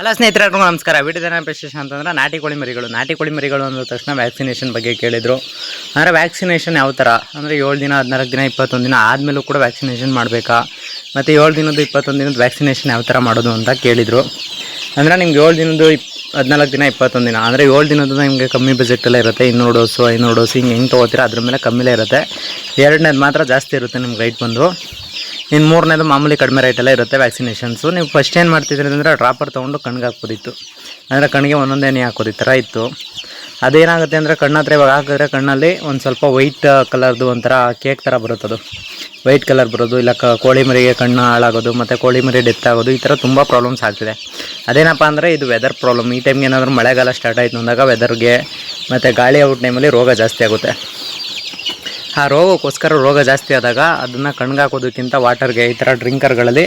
Hello ಸ್ನೇಹಿತರೆ ನಮಸ್ಕಾರ. ವಿಡಿಯೋದ ವಿಶೇಷ ಅಂತಂದ್ರೆ ನಾಟಿ ಕೋಳಿ ಮರಿಗಳು. ನಾಟಿ ಕೋಳಿ ಮರಿಗಳು ಅಂದ ತಕ್ಷಣ ವ್ಯಾಕ್ಸಿನೇಷನ್ ಬಗ್ಗೆ ಕೇಳಿದರು. ಅಂದರೆ ವ್ಯಾಕ್ಸಿನೇಷನ್ ಯಾವ ಥರ ಅಂದರೆ ಏಳು ದಿನ, ಹದಿನಾಲ್ಕು ದಿನ, ಇಪ್ಪತ್ತೊಂದು ದಿನ ಆದಮೇಲೂ ಕೂಡ ವ್ಯಾಕ್ಸಿನೇಷನ್ ಮಾಡಬೇಕಾ? ಮತ್ತು ಏಳು ದಿನದ್ದು, ಇಪ್ಪತ್ತೊಂದು ದಿನದ ವ್ಯಾಕ್ಸಿನೇಷನ್ ಯಾವ ಥರ ಮಾಡೋದು ಅಂತ ಕೇಳಿದರು. ಅಂದರೆ ನಿಮ್ಗೆ ಏಳು ದಿನದ್ದು, ಇಪ್, ಹದಿನಾಲ್ಕು ದಿನ, ಇಪ್ಪತ್ತೊಂದು ದಿನ. ಅಂದರೆ ಏಳು ದಿನದ್ದು ನಿಮಗೆ ಕಮ್ಮಿ ಬಜೆಟಲ್ಲೇ ಇರುತ್ತೆ. ಇನ್ನೂರು ಡೋಸು ಐನೂರು ಡೋಸು ಹಿಂಗೆ, ಹೆಂಗೆ ತೊಗೋತೀರ? ಅದ್ರ ಮೇಲೆ ಕಮ್ಮಿಲೇ ಇರುತ್ತೆ. ಎರಡನೇದು ಮಾತ್ರ ಜಾಸ್ತಿ ಇರುತ್ತೆ ನಿಮ್ಗೆ ರೈಟ್ ಬಂದು. ಇನ್ನು ಮೂರನೇದು ಮಾಮೂಲಿ ಕಡಿಮೆ ರೇಟೆಲ್ಲ ಇರುತ್ತೆ ವ್ಯಾಕ್ಸಿನೇಷನ್ಸು ನೀವು ಫಸ್ಟ್ ಏನು ಮಾಡ್ತಿದ್ರಿ ಅಂದರೆ ಡ್ರಾಪರ್ ತೊಗೊಂಡು ಕಣ್ಣಿಗೆ ಹಾಕ್ಬೋದಿತ್ತು ಅಂದರೆ ಕಣ್ಣಿಗೆ ಒಂದೊಂದೇ ಎಣ್ಣೆ ಹಾಕೋದು ಥರ ಇತ್ತು. ಅದೇನಾಗುತ್ತೆ ಅಂದರೆ ಕಣ್ಣ ಹತ್ರ ಇವಾಗ ಹಾಕಿದ್ರೆ ಕಣ್ಣಲ್ಲಿ ಒಂದು ಸ್ವಲ್ಪ ವೈಟ್ ಕಲರ್ದು ಒಂಥರ ಕೇಕ್ ಥರ ಬರುತ್ತದು ವೈಟ್ ಕಲರ್ ಬರೋದು, ಇಲ್ಲ ಕ ಕೋಳಿ ಮರಿಗೆ ಕಣ್ಣು ಹಾಳಾಗೋದು, ಮತ್ತು ಕೋಳಿ ಮರಿ ಡೆತ್ ಆಗೋದು, ಈ ಥರ ತುಂಬ ಪ್ರಾಬ್ಲಮ್ಸ್ ಆಗ್ತಿದೆ. ಅದೇನಪ್ಪ ಅಂದರೆ ಇದು ವೆದರ್ ಪ್ರಾಬ್ಲಮ್ ಈ ಟೈಮ್ಗೆ ಏನಾದರೂ ಮಳೆಗಾಲ ಸ್ಟಾರ್ಟ್ ಆಯಿತು ಅಂದಾಗ ವೆದರ್ಗೆ ಮತ್ತು ಗಾಳಿ ಔಟ್ ಟೈಮಲ್ಲಿ ರೋಗ ಜಾಸ್ತಿ ಆಗುತ್ತೆ. ಆ ರೋಗಕ್ಕೋಸ್ಕರ ರೋಗ ಜಾಸ್ತಿ ಆದಾಗ ಅದನ್ನು ಕಣ್ಗೆ ಹಾಕೋದಕ್ಕಿಂತ ವಾಟರ್ಗೆ ಈ ಥರ ಡ್ರಿಂಕರ್ಗಳಲ್ಲಿ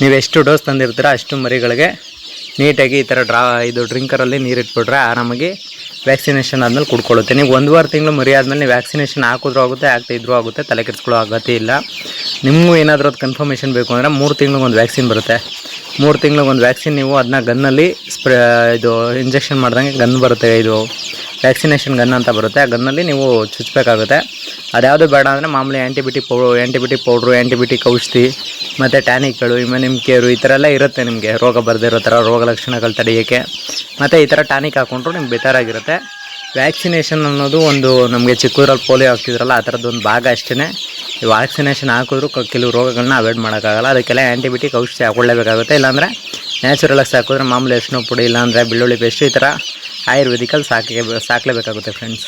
ನೀವು ಎಷ್ಟು ಡೋಸ್ ತಂದಿರ್ತೀರ ಅಷ್ಟು ಮರಿಗಳಿಗೆ ನೀಟಾಗಿ ಈ ಥರ ಡ್ರಾ ಇದು ಡ್ರಿಂಕರಲ್ಲಿ ನೀರಿಟ್ಬಿಟ್ರೆ ಆರಾಮಾಗಿ ವ್ಯಾಕ್ಸಿನೇಷನ್ ಆದಮೇಲೆ ಕುಡ್ಕೊಳ್ಳುತ್ತೆ. ನೀವು ಒಂದುವರೆ ತಿಂಗಳು ಮರಿ ಆದಮೇಲೆ ವ್ಯಾಕ್ಸಿನೇಷನ್ ಹಾಕಿದ್ರೂ ಆಗುತ್ತೆ ಆಗ್ತಾ ಇದ್ರೂ ಆಗುತ್ತೆ, ತಲೆ ಕೆಡಿಸ್ಕೊಳ್ಳೋ ಅಗತ್ಯ ಇಲ್ಲ. ನಿಮಗೂ ಏನಾದರೂ ಅದು ಕನ್ಫರ್ಮೇಷನ್ ಬೇಕು ಅಂದರೆ ಮೂರು ತಿಂಗ್ಳಿಗೆ ಒಂದು ವ್ಯಾಕ್ಸಿನ್ ಬರುತ್ತೆ. ಮೂರು ತಿಂಗ್ಳಿಗೊಂದು ವ್ಯಾಕ್ಸಿನ್ ನೀವು ಅದನ್ನ ಗನ್ನಲ್ಲಿ ಸ್ಪ್ರೇ ಇದು ಇಂಜೆಕ್ಷನ್ ಮಾಡ್ದಂಗೆ ಗನ್ ಬರುತ್ತೆ ಇದು. ವ್ಯಾಕ್ಸಿನೇಷನ್ ಗನ್ ಅಂತ ಬರುತ್ತೆ. ಆ ಗನ್ನಲ್ಲಿ ನೀವು ಚುಚ್ಚಬೇಕಾಗುತ್ತೆ ಅದ್ಯಾವುದು ಬೇಡ ಅಂದರೆ ಮಾಮೂಲಿ ಆ್ಯಂಟಿಬಯೋಟಿಕ್ ಪೌ ಆ್ಯಂಟಿಬಯೋಟಿಕ್ ಪೌಡ್ರು ಆ್ಯಂಟಿಬಯೋಟಿಕ್ ಔಷಧಿ, ಮತ್ತು ಟ್ಯಾನಿಕ್ಗಳು ಇಮ್ಯುನಿಮ್ ಕೇರು ಈ ಥರ ಎಲ್ಲ ಇರುತ್ತೆ ನಿಮಗೆ. ರೋಗ ಬರದಿರೋ ಥರ, ರೋಗ ಲಕ್ಷಣಗಳು ತಡೆಯೋಕ್ಕೆ. ಮತ್ತು ಈ ಥರ ಟಾನಿಕ್ ಹಾಕೊಂಡ್ರು ನಿಮ್ಗೆ ಬೆಟರ್ ಆಗಿರುತ್ತೆ. ವ್ಯಾಕ್ಸಿನೇಷನ್ ಅನ್ನೋದು ಒಂದು ನಮಗೆ ಚಿಕ್ಕೂರಲ್ಲಿ ಪೋಲಿಯೋ ಹಾಕ್ತಿದ್ರಲ್ಲ, ಆ ಥರದ್ದು ಒಂದು ಭಾಗ ಅಷ್ಟೇ ಈ ವ್ಯಾಕ್ಸಿನೇಷನ್ ಹಾಕಿದ್ರು ಕೆಲವು ರೋಗಗಳನ್ನ ಅವಾಯ್ಡ್ ಮಾಡೋಕ್ಕಾಗಲ್ಲ. ಅದಕ್ಕೆಲ್ಲ ಆ್ಯಂಟಿಬಯೋಟಿಕ್ ಔಷಧಿ ಹಾಕೊಳ್ಳೇಬೇಕಾಗುತ್ತೆ. ಇಲ್ಲಾಂದರೆ ನ್ಯಾಚುರಲಾಗಿ ಹಾಕಿದ್ರೆ ಮಾಮೂಲಿ ಅರಿಶಿನ ಪುಡಿ, ಇಲ್ಲಾಂದರೆ ಬೆಳ್ಳುಳ್ಳಿ ಪೇಸ್ಟ್ ಈ ಥರ ಆಯುರ್ವೇದಿಕಲ್ಲಿ ಸಾಕಿಗೆ ಸಾಕಲೇಬೇಕಾಗುತ್ತೆ ಫ್ರೆಂಡ್ಸ್